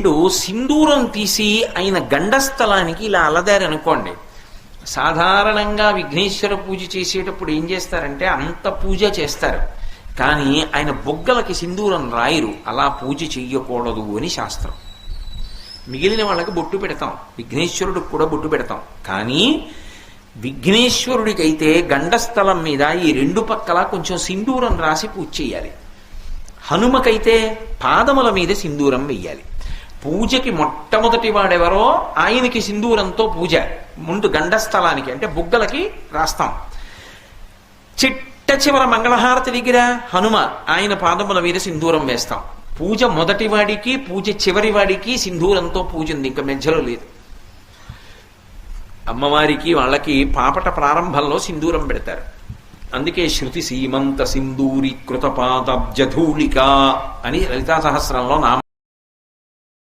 ఇప్పుడు సింధూరం తీసి ఆయన గండస్థలానికి ఇలా అలదారు అనుకోండి. సాధారణంగా విఘ్నేశ్వర పూజ చేసేటప్పుడు ఏం చేస్తారంటే అంత పూజ చేస్తారు. కానీ ఆయన బొగ్గలకి సింధూరం రాయరు. అలా పూజ చెయ్యకూడదు అని శాస్త్రం. మిగిలిన వాళ్ళకి బొట్టు పెడతాం. విఘ్నేశ్వరుడికి కూడా బొట్టు పెడతాం. కానీ విఘ్నేశ్వరుడికైతే గండస్థలం మీద ఈ రెండు పక్కల కొంచెం సింధూరం రాసి పూజ చేయాలి. హనుమకైతే పాదముల మీద సింధూరం వెయ్యాలి. పూజకి మొట్టమొదటి వాడెవరో? ఆయనకి సింధూరంతో పూజ. ముందు గండస్థలానికి అంటే బుగ్గలకి రాస్తాం. చిట్ట చివర మంగళహారతి దగ్గర హనుమ ఆయన పాదముల మీద సింధూరం వేస్తాం. పూజ మొదటి వాడికి పూజ చివరి వాడికి సింధూరంతో పూజ ఉంది ఇంకా మధ్యలో లేదు. అమ్మవారికి వాళ్ళకి పాపట ప్రారంభంలో సింధూరం పెడతారు. అందుకే శృతి సీమంత సింధూరి కృతపాదబ్జధూళిక అని లలితా సహస్రంలో నామ